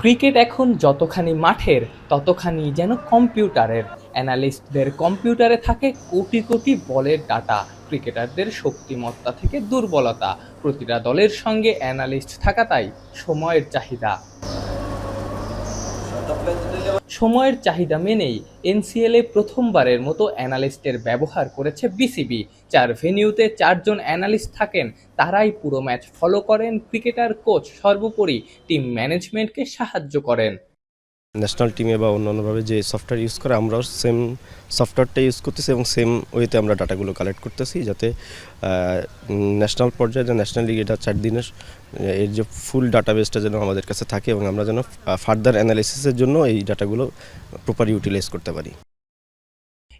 Cricket এখন যতখানি মাঠের, ততখানি যেন কম্পিউটারের। অ্যানালিস্টদের কম্পিউটারে থাকে কোটি কোটি বলের ডাটা, ক্রিকেটারদের শক্তিমত্তা থেকে দুর্বলতা। প্রতিটা দলের সঙ্গে অ্যানালিস্ট থাকাটাই সময়ের চাহিদা। সময়ের চাহিদা মেনেই এনসিএলে প্রথমবারের মতো অ্যানালিস্টের ব্যবহার করেছে বিসিবি। চার ভেনিউতে চারজন অ্যানালিস্ট থাকেন, তারাই পুরো ম্যাচ ফলো করেন, ক্রিকেটার, কোচ সর্বোপরি টিম ম্যানেজমেন্টকে সাহায্য করেন। ন্যাশনাল টিমে বা অন্যান্যভাবে যে সফটওয়্যার ইউজ করে, আমরাও সেম সফটওয়্যারটা ইউজ করতেছি এবং সেম ওয়েতে আমরা ডাটাগুলো কালেক্ট করতেছি যাতে ন্যাশনাল পর্যায়ে যে ন্যাশনাল লিগ এটা চার দিনের এর যে ফুল ডাটাবেসটা যেন আমাদের কাছে থাকে এবং আমরা যেন ফার্দার অ্যানালিসিসের জন্য এই ডাটাগুলো প্রপার ইউটিলাইজ করতে পারি।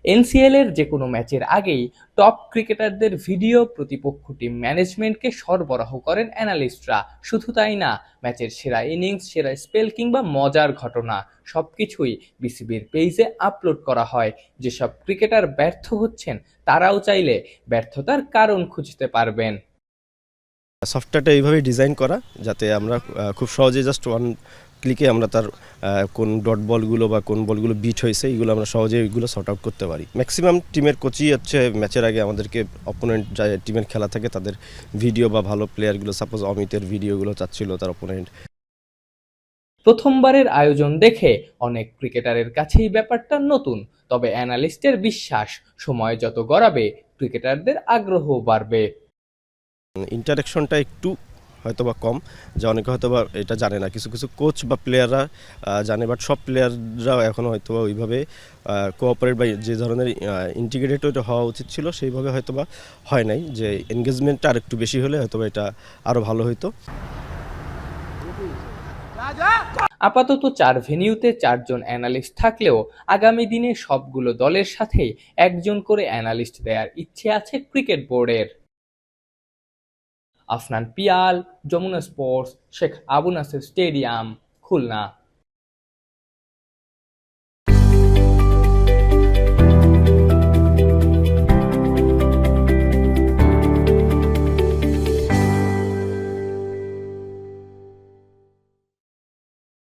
এনসিএল এর যে কোনো ম্যাচের আগেই টপ ক্রিকেটারদের ভিডিও প্রতিপক্ষ টিম ম্যানেজমেন্টকে সরবরাহ করেন অ্যানালিস্টরা শুধু তাই না, ম্যাচের সেরা ইনিংস সেরা স্পেল কিংবা মজার ঘটনা সব কিছুই বিসিবির পেজে আপলোড করা হয়। যেসব ক্রিকেটার ব্যর্থ হচ্ছেন, তারাও চাইলে ব্যর্থতার কারণ খুঁজতে পারবেন। সফটওয়্যারটা এইভাবে ডিজাইন করা, যাতে আমরা খুব সহজে জাস্ট ওয়ান ক্লিকে আমরা তার কোন ডট বলগুলো বা কোন বলগুলো বিট হয়েছে, এইগুলো আমরা সহজে এইগুলো সর্ট আউট করতে পারি। ম্যাক্সিমাম টিমের কোচই হচ্ছে ম্যাচের আগে আমাদেরকে অপোনেন্ট যা টিমের খেলা থাকে, তাদের ভিডিও বা ভালো প্লেয়ারগুলো সাপোজ অমিতের ভিডিওগুলো চাচ্ছিল তার অপোনেন্ট প্রথমবারের আয়োজন দেখে অনেক ক্রিকেটারের কাছেই ব্যাপারটা নতুন, তবে অ্যানালিস্টের বিশ্বাস, সময় যত গড়াবে ক্রিকেটারদের আগ্রহ বাড়বে। ইন্টারাকশনটা একটু হয়তো বা কম, যা অনেকে হয়তোবা এটা জানে না। কিছু কিছু কোচ বা প্লেয়াররা জানে বাট সব প্লেয়াররা এখনও হয়তোবা ওইভাবে কোঅপারেট বা যে ধরনের ইন্টিগ্রেটেড হওয়া উচিত ছিল, সেইভাবে হয়তোবা হয় নাই। যে এনগেজমেন্টটা আর একটু বেশি হলে হয়তোবা এটা আরও ভালো হতো আপাতত চার ভেনিউতে চারজন অ্যানালিস্ট থাকলেও আগামী দিনে সবগুলো দলের সাথেই একজন করে অ্যানালিস্ট দেওয়ার ইচ্ছে আছে ক্রিকেট বোর্ডের আফনান পিয়াল যমুনা স্পোর্টস শেখ আবু নাসের স্টেডিয়াম খুলনা।